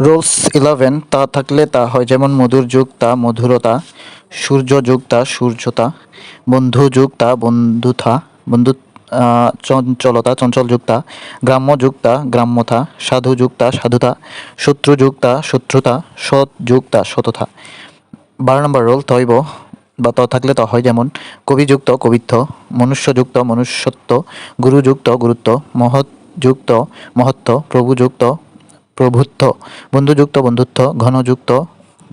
Rolle's eleven তা থাকলে তা হয় যেমন মধুর তা মধুরতা, সূর্য যুগ তা সূর্যতা, বন্ধু যুগ তা বন্ধুতা বন্ধু চঞ্চলতা, চঞ্চল যুক্তা গ্রাম্য যুক্তা গ্রাম্যতা সাধু যুক্তা সাধুতা, শত্রু যুক্তা শত্রুতা, সৎ যুক্তা সততা বারো নম্বর রোল তৈব বা ত থাকলে ত হয় যেমন কবিযুক্ত কবিত্ব মনুষ্যযুক্ত মনুষ্যত্ব গুরুযুক্ত গুরুত্ব মহৎযুক্ত মহত্ব প্রভুযুক্ত প্রভুত্ব বন্ধুযুক্ত বন্ধুত্ব ঘনযুক্ত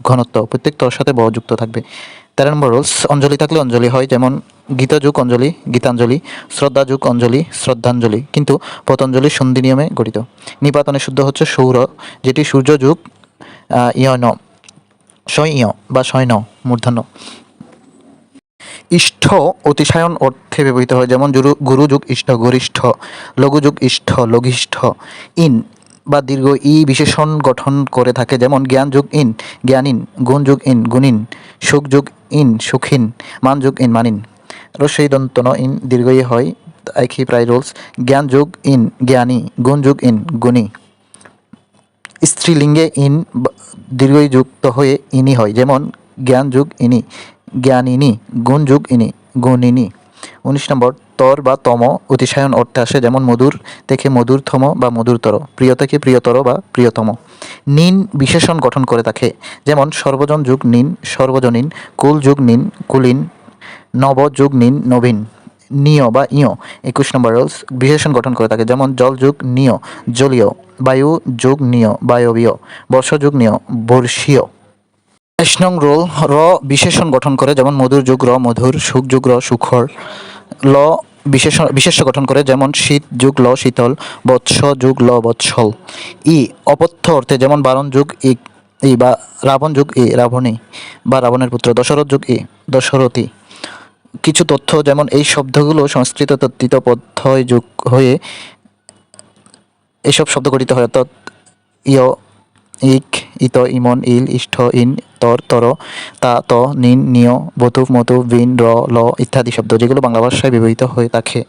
ঘনত্ব প্রত্যেক তর সাথে ব যুক্ত থাকবে। তেরো নম্বর রোলস অঞ্জলি থাকলে অঞ্জলি হয় যেমন গীতাযুগ অঞ্জলি গীতাঞ্জলি শ্রদ্ধাযুগ অঞ্জলি শ্রদ্ধাঞ্জলি কিন্তু পতঞ্জলি সন্ধি নিয়মে গঠিত। নিপাতনে শুদ্ধ হচ্ছে সৌর যেটি সূর্য যুগ আহ, ইয়ন সৈন্য বা সৈন্য মূর্ধন্য। ইষ্ঠ অতিশায়ন অর্থে ব্যবহৃত হয় যেমন গুরু গুরুযুগ ইষ্ঠ গরিষ্ঠ লঘুযুগ ইষ্ঠ লঘিষ্ঠ ইন বা দীর্ঘ ই বিশেষণ গঠন করে থাকে, যেমন জ্ঞান যুগ ইন, জ্ঞানীন, গুণ যুগ ইন, গুণিন, সুখ যুগ ইন, সুখিন, মান যুগ ইন, মানিন। রস্যই দন্তন ইন দীর্ঘ ই হয়, একই প্রায় রোলস, জ্ঞান যুগ ইন, জ্ঞানী, গুণ যুগ ইন, গুণী। স্ত্রীলিঙ্গে ইন দীর্ঘই যুক্ত হয়ে ইনি হয়, যেমন জ্ঞান যুগ ইনি, জ্ঞানিনী, গুণ যুগ ইনি, গুণিনী। উনিশ নম্বর তর বা তম অতিশায়ন অর্থে আসে, যেমন মধুর থেকে মধুরতম বা মধুরতর প্রিয় থেকে প্রিয়তর বা প্রিয়তম। নিন বিশেষণ গঠন করে থাকে যেমন সর্বজন যুগ নিন সর্বজনীন কুল যুগ নিন, কুলীন, নব যুগ নিন, নবীন, নিয় বা ইয়, একুশ নম্বর রোলস বিশেষণ গঠন করে থাকে যেমন জল যুগ নিয়, জলীয়, বায়ু যুগ নিয়, বায়বীয়, বর্ষ যুগ নিয়, বর্ষীয়। বাইশ নং রোল র বিশেষণ গঠন করে, যেমন মধুর যুগ র মধুর, সুখ যুগ র সুখর, ল বিশেষণ বিশেষ্য গঠন করে, যেমন শীত যুগ ল, শীতল, বৎস যুগ ল, বৎসল। ই, অপথ্য অর্থে যেমন বারণ যুগ, ই ই বা রাবণ যুগ, ই, রাবণী বা রাবণের পুত্র, দশরথ যুগ, ই, দশরথী। কিছু তথ্য, যেমন এই শব্দগুলো সংস্কৃত তত্ত্বিত পদ্ধয় যুগ হয়ে এসব শব্দ গঠিত হয়, অর্থাৎ ইয় ইক ইত ইমন ইল ইষ্ঠ ইন তর তর তা ত নিন নিয় বতুফ মতু বিন র ল ইত্যাদি শব্দ যেগুলো বাংলা ভাষায় ব্যবহৃত হয়ে থাকে।